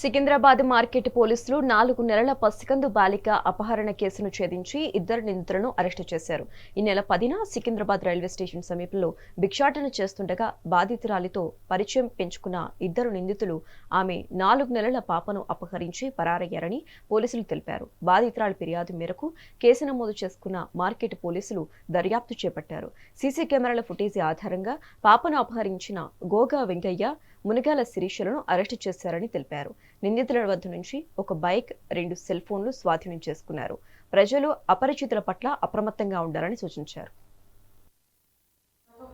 Secunderabad market పోలీసులు నాలుగు నెలల పసికందు బాలిక అపహరణ కేసును ఛేదించి ఇద్దరు నిందితులను అరెస్టు చేశారు. ఈ నెల పదిన సికింద్రాబాద్ రైల్వే స్టేషన్ సమీపంలో భిక్షాటన చేస్తుండగా బాధితురాలితో పరిచయం పెంచుకున్న ఇద్దరు నిందితులు ఆమె నాలుగు నెలల పాపను అపహరించి పరారయ్యారని పోలీసులు తెలిపారు. బాధితురాలి ఫిర్యాదు మేరకు కేసు నమోదు చేసుకున్న మార్కెట్ పోలీసులు దర్యాప్తు చేపట్టారు. సీసీ కెమెరాల ఫుటేజీ ఆధారంగా పాపను అపహరించిన గోగా వెంకయ్య మునిగాల శిరీషలను అరెస్టు చేశారని తెలిపారు. నిందితుల వద్ద నుంచి ఒక బైక్ రెండు సెల్ ఫోన్లు స్వాధీనం చేసుకున్నారు. ప్రజలు అపరిచితుల పట్ల అప్రమత్తంగా ఉండాలని సూచించారు.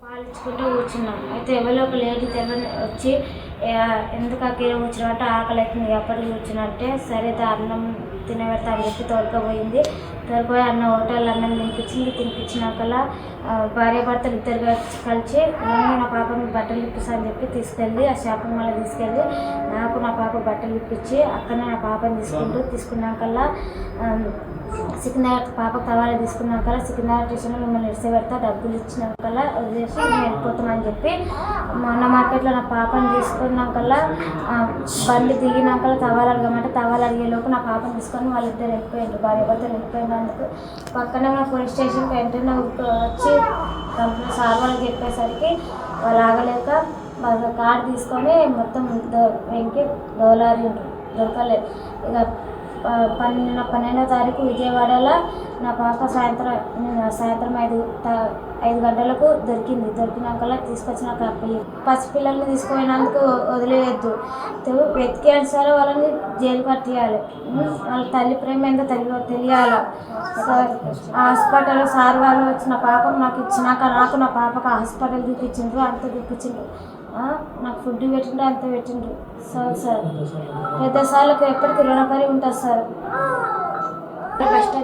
పాలించుకుంటూ కూర్చున్నాం. అయితే ఎవరో ఒక లేడీ తెల్ల వచ్చి ఎందుకు అక్కడ కూర్చున్నట్టు ఆకలి అవుతుంది ఎప్పటికి కూర్చున్నట్టే. సరే అన్నం తినబెడతా అని చెప్పి తోలుకపోయింది. తోలుకపోయి అన్న హోటల్ అన్నం తినిపించింది. తినిపించినాకలా భార్య భర్తలు ఇద్దరు కలిసి నేను నా పాపకి బట్టలు ఇప్పిస్తా అని చెప్పి తీసుకెళ్ళి ఆ షాపింగ్ మాల్ తీసుకెళ్ళి నాకు నా పాప బట్టలు ఇప్పించి అక్కడనే నా పాపని తీసుకుంటూ తీసుకున్నాకల్లా సికింద్రాబాద్ పాపకు తవాలా కదా సికింద్రాబాద్ స్టేషన్లో మిమ్మల్ని ఇడిసే పెడతా డబ్బులు ఇచ్చినాకల్లా వదిలేసి మేము వెళ్ళిపోతామని చెప్పి మొన్న మార్కెట్లో నా పాపని తీసుకున్నాం కల్లా బండి దిగినాకల్లా తవాలు అడగమంటే తవాలు అడిగేలోపు నా పాపని తీసుకొని వాళ్ళిద్దరు వెళ్ళిపోయారు భార్య భర్తలు వెళ్ళిపోయినందుకు పక్కనే ఉన్న పోలీస్ స్టేషన్కి వెంటనే వచ్చి కంప్లైంట్ సార్ వాళ్ళకి చెప్పేసరికి వాళ్ళు ఆగలేక వాళ్ళ కార్డు తీసుకొని మొత్తం వెంకి దోలారి దొరకలేదు ఇక పన్నెండు పన్నెండో తారీఖు విజయవాడలో నా పాప సాయంత్రం సాయంత్రం ఐదు ఐదు గంటలకు దొరికింది. దొరికినాకల్లా తీసుకొచ్చిన కప్పి పసిపిల్లల్ని తీసుకుపోయినందుకు వదిలేయద్దు. వెతికేయాలి సార్ వాళ్ళని జైలు పట్టియాలి. వాళ్ళ తల్లి ప్రేమ ఏందో తెలియ తెలియాలి. సార్ హాస్పిటల్ సార్ వాళ్ళు వచ్చిన పాపం నాకు ఇచ్చినాక నాకు నా పాపకు హాస్పిటల్ చూపించిండ్రు అంత చూపించిండ్రు. నాకు ఫుడ్ పెట్టిండ్రు అంత పెట్టిండ్రు. Sir sir. పెద్ద సార్లకు ఎప్పటికీ రుణపడి ఉంటుంది సార్. ఫస్ట్